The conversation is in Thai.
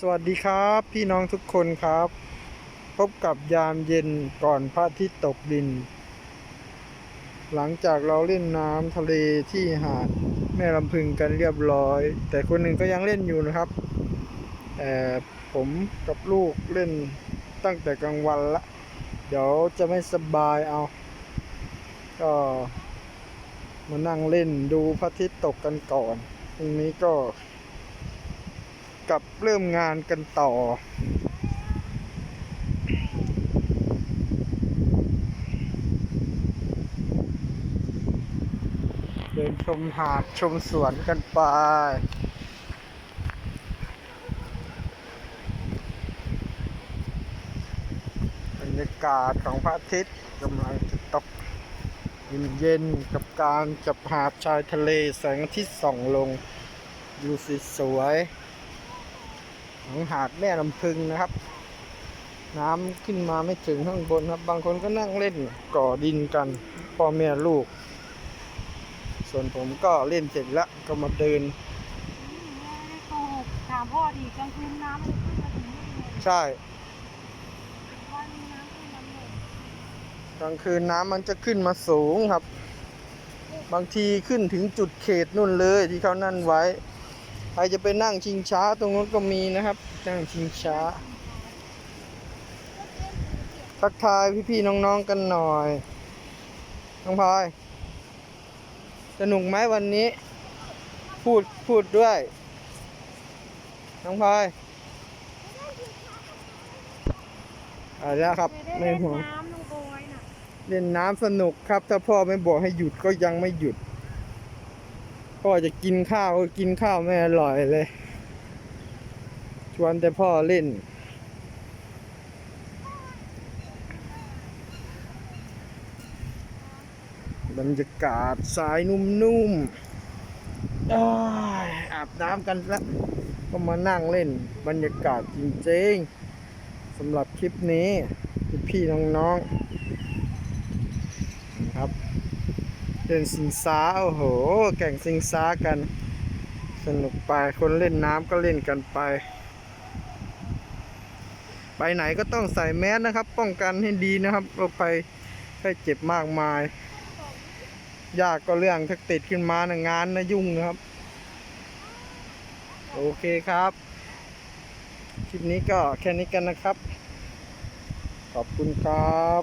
สวัสดีครับพี่น้องทุกคนครับ พบกับยามเย็นก่อนพระอาทิตย์ตกดิน หลังจากเราเล่นน้ำทะเลที่หาดแม่ลำพึงกันเรียบร้อย แต่คนหนึ่งก็ยังเล่นอยู่นะครับแต่ผมกับลูกเล่นตั้งแต่กลางวันละ เดี๋ยวจะไม่สบายเอา ก็มานั่งเล่นดูพระอาทิตย์ตกกันก่อนพรุ่งนี้ก็ กับเริ่มงานกันต่อ เดินชมหาดชมสวนกันไปบรรยากาศของพระอาทิตย์กำลังจะตกเย็นๆกับการจับหาดชายทะเลแสงอาทิตย์ส่องลง ดูสวยๆ ของหาดแม่ลำพึงนะครับ น้ำขึ้นมาไม่ถึงข้างบนครับ บางคนก็นั่งเล่นก่อดินกันพ่อแม่ลูก ส่วนผมก็เล่นเสร็จแล้วก็มาเดินไม่ได้โกหกถามพ่อดีกลางคืนน้ำมันขึ้นมาถึงนี่เลยใช่วันนี้น้ำขึ้นมาเลยกลางคืนน้ำมันจะขึ้นมาสูงครับ บางทีขึ้นถึงจุดเขตนู่นเลยที่เขานั่นไว้ ใครจะไปนั่งชิงช้าตรงนู้นก็มีนะครับ นั่งชิงช้า ทักทายพี่ๆน้องๆกันหน่อย น้องพลอย สนุกไหมวันนี้ พูดพูดด้วย น้องพลอยอะไรนะครับไม่ไม่ได้เล่นห่วงน้ำน้องโบยน่ะเล่นน้ำสนุกครับ ถ้าพ่อไม่บอกให้หยุดก็ยังไม่หยุด พ่อจะกินข้าวก็กินข้าวไม่อร่อยเลย ชวนแต่พ่อเล่น บรรยากาศสายนุ่มๆอายอาบน้ำกันแล้วก็มานั่งเล่นบรรยากาศจริงๆสำหรับคลิปนี้พี่ๆน้องๆนะครับ เล่นสิงสาโอ้โหแข่งสิงสากัน สนุกไปคนเล่นน้ำก็เล่นกันไป ไปไหนก็ต้องใส่แมสนะครับ ป้องกันให้ดีนะครับเราไปไข้เจ็บมากมาย ยากก็เรื่องถ้าติดขึ้นมานะงานนะยุ่งนะครับ โอเคครับ คลิปนี้ก็แค่นี้กันนะครับ ขอบคุณครับ